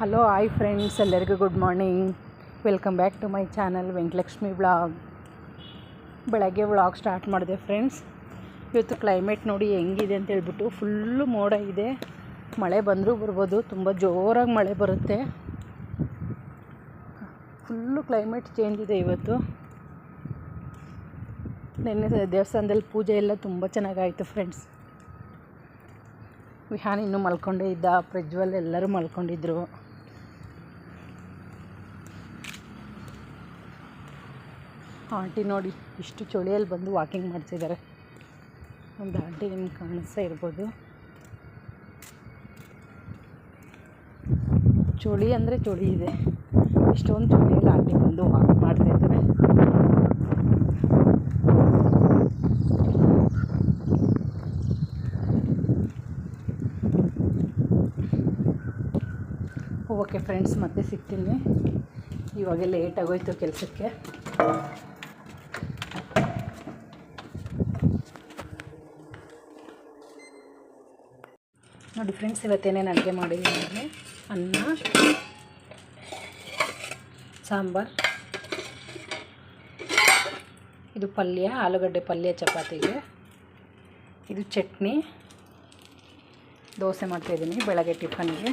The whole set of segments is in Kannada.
ಹಲೋ ಹಾಯ್ ಫ್ರೆಂಡ್ಸ್ ಎಲ್ಲರಿಗೂ good morning welcome back to my channel Venkatalakshmi vlog ಬೆಳಗ್ಗೆ ಬ್ಲಾಗ್ ಸ್ಟಾರ್ಟ್ ಮಾಡಿದೆ ಫ್ರೆಂಡ್ಸ್ ಇವತ್ತು ಕ್ಲೈಮೇಟ್ ನೋಡಿ ಹೆಂಗಿದೆ ಅಂತ ಹೇಳ್ಬಿಟ್ಟು ಫುಲ್ಲು ಮೋಡ ಇದೆ. ಮಳೆ ಬಂದರೂ ಬರ್ಬೋದು, ತುಂಬ ಜೋರಾಗಿ ಮಳೆ ಬರುತ್ತೆ. ಫುಲ್ಲು ಕ್ಲೈಮೇಟ್ ಚೇಂಜ್ ಇದೆ ಇವತ್ತು. ನಿನ್ನೆ ದೇವಸ್ಥಾನದಲ್ಲಿ ಪೂಜೆ ಎಲ್ಲ ತುಂಬ ಚೆನ್ನಾಗಾಯಿತು ಫ್ರೆಂಡ್ಸ್ ವಿಹಾನ್ ಇನ್ನೂ ಮಲ್ಕೊಂಡೇ ಇದ್ದ, ಪ್ರಜ್ವಲ್ ಎಲ್ಲರೂ ಮಲ್ಕೊಂಡಿದ್ರು. ಆಂಟಿ ನೋಡಿ, ಇಷ್ಟು ಚಳಿಯಲ್ಲಿ ಬಂದು ವಾಕಿಂಗ್ ಮಾಡ್ತಿದ್ದಾರೆ ಒಂದು ಆಂಟಿ ನಿಮ್ಗೆ ಕಾಣಿಸ್ತಾ ಇರ್ಬೋದು. ಚಳಿ ಅಂದರೆ ಚಳಿ ಇದೆ. ಇಷ್ಟೊಂದು ಚಳಿಯಲ್ಲಿ ಆಂಟಿ ಬಂದು ವಾಕ್ ಮಾಡ್ತಾಯಿದ್ದಾರೆ ಓಕೆ ಫ್ರೆಂಡ್ಸ್ ಮತ್ತೆ ಸಿಗ್ತೀನಿ. ಇವಾಗ ಲೇಟ್ ಆಗೋಯ್ತು ಕೆಲಸಕ್ಕೆ. ನೋಡಿ ಫ್ರೆಂಡ್ಸ್ ಇವತ್ತೇನೇನು ಅಡುಗೆ ಮಾಡಿದ್ದೀನಿ ಅಂದರೆ ಅನ್ನ, ಸಾಂಬಾರು. ಇದು ಪಲ್ಯ, ಆಲೂಗಡ್ಡೆ ಪಲ್ಯ, ಚಪಾತಿಗೆ. ಇದು ಚಟ್ನಿ. ದೋಸೆ ಮಾಡ್ತಾಯಿದ್ದೀನಿ ಬೆಳಗ್ಗೆ ಟಿಫನ್ಗೆ.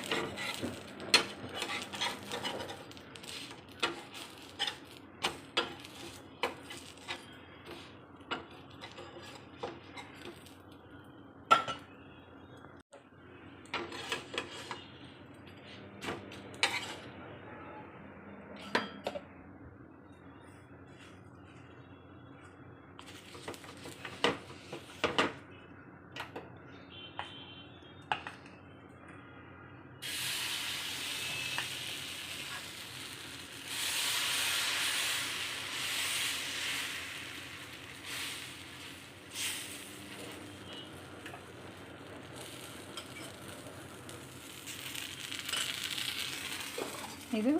ಇದು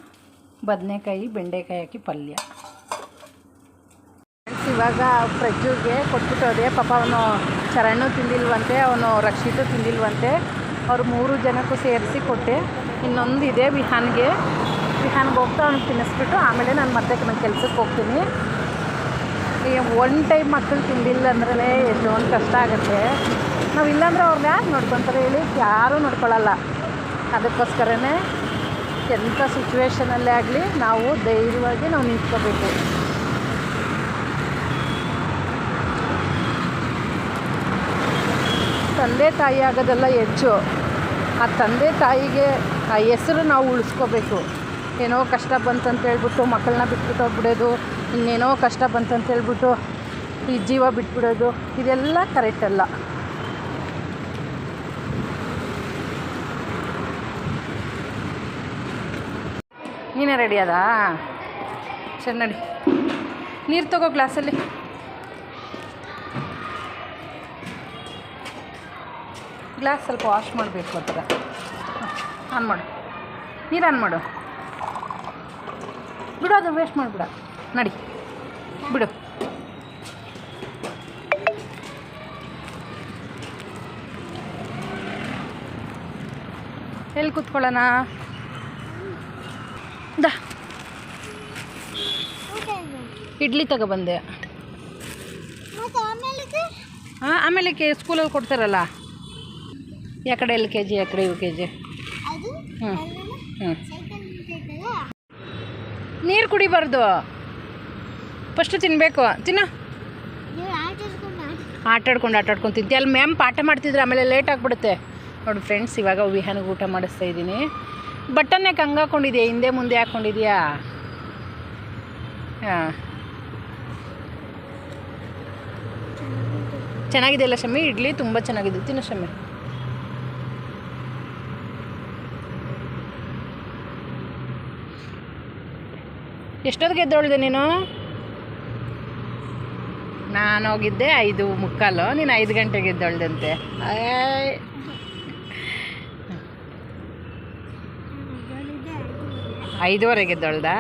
ಬದನೆಕಾಯಿ, ಬೆಂಡೆಕಾಯಿ ಹಾಕಿ ಪಲ್ಯ. ಇವಾಗ ಪ್ರಜ್ಜುಗೆ ಕೊಟ್ಬಿಟ್ಟೋದೆ ಪಾಪ ಅವನು ಚರಣು ತಿಂದಿಲ್ವಂತೆ, ಅವನು ರಕ್ಷಿತು ತಿಂದಿಲ್ವಂತೆ. ಅವ್ರು ಮೂರು ಜನಕ್ಕೂ ಸೇರಿಸಿ ಕೊಟ್ಟೆ. ಇನ್ನೊಂದು ಇದೆ ವಿಹಾನ್ಗೆ. ವಿಹಾನ್ಗೆ ಹೋಗ್ತಾ ಅವ್ನಿಗೆ ತಿನ್ನಿಸ್ಬಿಟ್ಟು, ಆಮೇಲೆ ನಾನು ಮತ್ತೆ ನನ್ನ ಕೆಲಸಕ್ಕೆ ಹೋಗ್ತೀನಿ. ಈ ಒನ್ ಟೈಮ್ ಮಕ್ಕಳು ತಿಂದಿಲ್ಲ ಅಂದ್ರೆ ಎಷ್ಟೊಂದು ಕಷ್ಟ ಆಗುತ್ತೆ. ನಾವು ಇಲ್ಲಾಂದ್ರೆ ಅವ್ರನ್ನ ಯಾರು ನೋಡ್ಕೊತಾರೆ ಹೇಳಿ? ಯಾರೂ ನೋಡ್ಕೊಳ್ಳಲ್ಲ ಅದಕ್ಕೋಸ್ಕರನೇ ಎಂಥ ಸಿಚುವೇಶನಲ್ಲೇ ಆಗಲಿ ನಾವು ಧೈರ್ಯವಾಗಿ ನಾವು ನಿಂತ್ಕೋಬೇಕು. ತಂದೆ ತಾಯಿ ಆಗೋದೆಲ್ಲ ಹೆಚ್ಚು. ಆ ತಂದೆ ತಾಯಿಗೆ ಆ ಹೆಸರು ನಾವು ಉಳಿಸ್ಕೋಬೇಕು. ಏನೋ ಕಷ್ಟ ಬಂತಂತ ಹೇಳ್ಬಿಟ್ಟು ಮಕ್ಕಳನ್ನ ಬಿಟ್ಬಿಟ್ಟು ಹೋಗ್ಬಿಡೋದು, ಇನ್ನೇನೋ ಕಷ್ಟ ಬಂತಂತ ಹೇಳ್ಬಿಟ್ಟು ಈ ಜೀವ ಬಿಟ್ಬಿಡೋದು, ಇದೆಲ್ಲ ಕರೆಕ್ಟ್ ನೀನೇ ರೆಡಿ ಅದಾ ಸರಿ ನಡಿ. ನೀರು ತಗೋ ಗ್ಲಾಸಲ್ಲಿ ಗ್ಲಾಸ್ ಸ್ವಲ್ಪ ವಾಶ್ ಮಾಡಬೇಕು ಆ ಆನ್ ಮಾಡು. ನೀರು ಆನ್ ಮಾಡು. ಬಿಡು ಅದು ವೇಸ್ಟ್ ಮಾಡಿಬಿಡ. ನಡಿ. ಬಿಡು. ಎಲ್ಲಿ ಕೂತ್ಕೊಳ್ಳೋಣ? ಇಡ್ಲಿ ತಗೊಬಂದೆ ಹಾಂ ಆಮೇಲೆ ಕೆ ಸ್ಕೂಲಲ್ಲಿ ಕೊಡ್ತಾರಲ್ಲ. ಯಾ ಕಡೆ ಎಲ್ ಕೆ ಜಿ ಯಾ ಕಡೆ ಯು ಕೆ ಜಿ ಹ್ಞೂ ಹ್ಞೂ ನೀರು ಕುಡಿಬಾರ್ದು. ಫಸ್ಟು ತಿನ್ನಬೇಕು ತಿನ್ನ. ಆಟ ಆಡ್ಕೊಂಡು ಆಟ ಆಡ್ಕೊಂಡು ತಿಂತಿ. ಅಲ್ಲಿ ಮ್ಯಾಮ್ ಪಾಠ ಮಾಡ್ತಿದ್ರೆ ಆಮೇಲೆ ಲೇಟ್ ಆಗಿಬಿಡುತ್ತೆ. ನೋಡಿ ಫ್ರೆಂಡ್ಸ್ ಇವಾಗ ವಿಹಾನಿಗೆ ಊಟ ಮಾಡಿಸ್ತಾ ಇದ್ದೀನಿ. ಬಟನ್ ಯಾಕೆ ಹಂಗೆ ಹಾಕೊಂಡಿದ್ಯಾ? ಹಿಂದೆ ಮುಂದೆ ಹಾಕ್ಕೊಂಡಿದ್ಯಾ ಹಾಂ. ಚೆನ್ನಾಗಿದೆಯಲ್ಲ ಶಮಿ? ಇಡ್ಲಿ ತುಂಬ ಚೆನ್ನಾಗಿದೆ. ತಿನ್ನು ಶಮಿ. ಎಷ್ಟೊತ್ತಿಗೆ ಎದ್ದೊಳ್ದೆ ನೀನು? ನಾನು ಹೋಗಿದ್ದೆ ಐದು ಮುಕ್ಕಾಲು. ನೀನು ಐದು ಗಂಟೆಗೆ ಎದ್ದೊಳ್ದಂತೆ. ಐದುವರೆ ಎದ್ದೊಳ್ದಾ?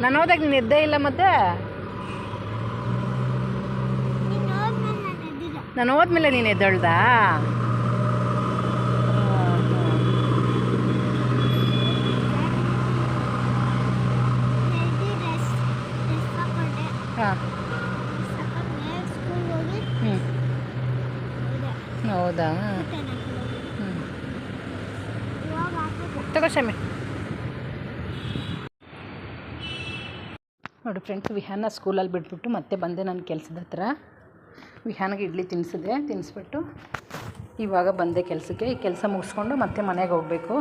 ನಾನು ಹೋದಾಗ ನೀನು ಎದ್ದೇ ಇಲ್ಲ ಮತ್ತೆ? ನಾನು ಹೋದ್ಮೇಲೆ ನೀನು ಎದ್ದೊಳ್ದಾ? ಹಾಂ. ಹೌದಾ? ತಗೋ ಶಮಿ. ನೋಡಿ ಫ್ರೆಂಡ್ಸ್ ವಿಹಾನ ಸ್ಕೂಲಲ್ಲಿ ಬಿಟ್ಬಿಟ್ಟು ಮತ್ತೆ ಬಂದೆ ನನ್ನ ಕೆಲಸದ ಹತ್ರ. ವಿಹಾನಿಗೆ ಇಡ್ಲಿ ತಿನ್ನಿಸಿದೆ ತಿನ್ನಿಸ್ಬಿಟ್ಟು ಇವಾಗ ಬಂದೆ ಕೆಲಸಕ್ಕೆ. ಈ ಕೆಲಸ ಮುಗಿಸ್ಕೊಂಡು ಮತ್ತೆ ಮನೆಗೆ ಹೋಗಬೇಕು.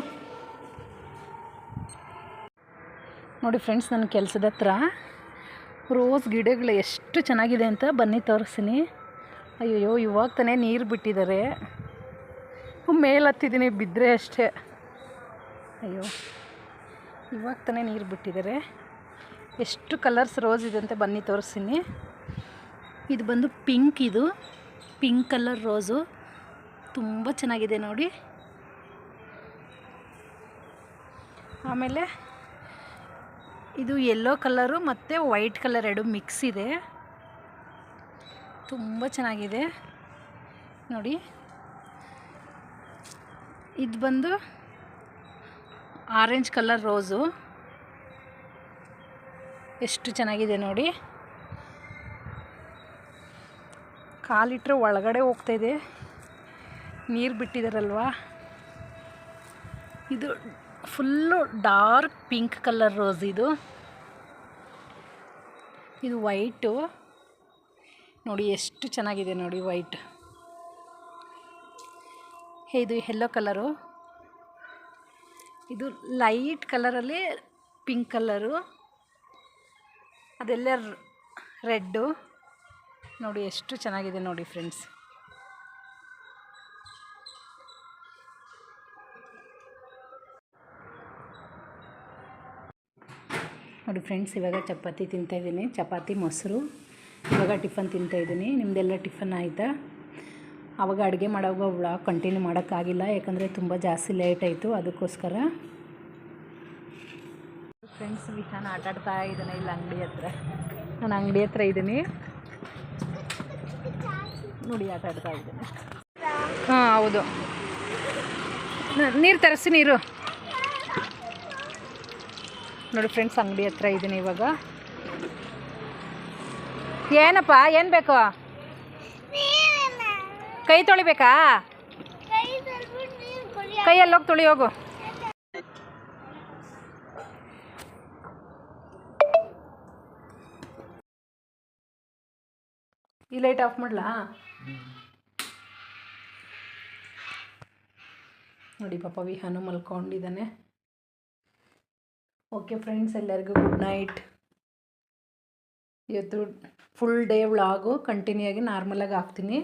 ನೋಡಿ ಫ್ರೆಂಡ್ಸ್ ನನ್ನ ಕೆಲಸದ ಹತ್ರ ರೋಸ್ ಗಿಡಗಳು ಎಷ್ಟು ಚೆನ್ನಾಗಿದೆ ಅಂತ ಬನ್ನಿ ತೋರಿಸ್ತೀನಿ. ಅಯ್ಯೋ ಇವಾಗ ತಾನೇ ನೀರು ಬಿಟ್ಟಿದ್ದಾರೆ. ಮೇಲೆ ಹತ್ತಿದ್ದೀನಿ ಬಿದ್ದರೆ ಅಷ್ಟೇ. ಅಯ್ಯೋ, ಇವಾಗ ತಾನೇ ನೀರು ಬಿಟ್ಟಿದ್ದಾರೆ. ಎಷ್ಟು ಕಲರ್ಸ್ ರೋಸ್ ಇದೆ ಅಂತ ಬನ್ನಿ ತೋರಿಸ್ತೀನಿ. ಇದು ಬಂದು ಪಿಂಕ್ ಇದು. Pink colour rose. ತುಂಬ ಚೆನ್ನಾಗಿದೆ ನೋಡಿ. ಆಮೇಲೆ ಇದು ಯೆಲ್ಲೋ ಕಲರು ಮತ್ತು ವೈಟ್ ಕಲರ್ ಎರಡು ಮಿಕ್ಸ್ ಇದೆ. ತುಂಬ ಚೆನ್ನಾಗಿದೆ. ನೋಡಿ. ಇದು ಬಂದು ಆರೆಂಜ್ ಕಲರ್ ರೋಸು. ಎಷ್ಟು ಚೆನ್ನಾಗಿದೆ ನೋಡಿ. ಕಾಲಿಟ್ಟರೆ ಒಳಗಡೆ ಹೋಗ್ತಾ ಇದೆ. ನೀರು ಬಿಟ್ಟಿದಾರಲ್ವಾ? ಇದು full dark pink colour rose ಇದು. ಇದು ವೈಟು. ನೋಡಿ ಎಷ್ಟು ಚೆನ್ನಾಗಿದೆ ನೋಡಿ ವೈಟ್. ಇದು ಯೆಲ್ಲೋ ಕಲರು. ಇದು ಲೈಟ್ ಕಲರಲ್ಲಿ ಪಿಂಕ್ ಕಲರು. ಅದೆಲ್ಲ ರೆಡ್ಡು. ನೋಡಿ, ಎಷ್ಟು ಚೆನ್ನಾಗಿದೆ ನೋಡಿ ಫ್ರೆಂಡ್ಸ್. ನೋಡಿ ಫ್ರೆಂಡ್ಸ್, ಇವಾಗ ಚಪಾತಿ ತಿಂತಾಯಿದ್ದೀನಿ ಚಪಾತಿ, ಮೊಸರು, ಇವಾಗ ಟಿಫನ್ ತಿಂತಾಯಿದ್ದೀನಿ ನಿಮ್ಮದೆಲ್ಲ ಟಿಫನ್ ಆಯಿತಾ? ಆವಾಗ ಅಡುಗೆ ಮಾಡೋವಾಗ ವ್ಲಾಗ್ ಕಂಟಿನ್ಯೂ ಮಾಡೋಕ್ಕಾಗಿಲ್ಲ, ಯಾಕಂದರೆ ತುಂಬ ಜಾಸ್ತಿ ಲೇಟ್ ಆಯಿತು, ಅದಕ್ಕೋಸ್ಕರ. ಫ್ರೆಂಡ್ಸ್, ವಿಹಾನ್ ಆಟಾಡ್ತಾ ಇದ್ದಾನೆ ಇಲ್ಲಿ ಅಂಗಡಿ ಹತ್ರ. ನಾನು ಅಂಗಡಿ ಹತ್ರ ಇದ್ದೀನಿ. ನೋಡಿ ಆಟ ಆಡ್ತಾ ಇದ್ದೀನಿ. ಹಾಂ ಹೌದು. ನೀರು ತರಿಸಿ ನೀರು. ನೋಡಿ ಫ್ರೆಂಡ್ಸ್ ಅಂಗಡಿ ಹತ್ರ ಇದ್ದೀನಿ ಇವಾಗ. ಏನಪ್ಪ ಏನು ಬೇಕು? ಕೈ ತೊಳಿಬೇಕಾ? ಕೈಯಲ್ಲಿ ಹೋಗಿ ತೊಳಿ ಹೋಗು. ಈ ಲೈಟ್ ಆಫ್ ಮಾಡಲಾ? ನೋಡಿ ಪಾಪ ವಿಹಾನು ಮಲ್ಕೊಂಡಿದ್ದಾನೆ. ಓಕೆ ಫ್ರೆಂಡ್ಸ್ ಎಲ್ಲರಿಗೂ ಗುಡ್ ನೈಟ್ ಇವತ್ತು ಫುಲ್ ಡೇ ವ್ಲಾಗು ಕಂಟಿನ್ಯೂ ಆಗಿ ನಾರ್ಮಲಾಗಿ ಹಾಕ್ತೀನಿ.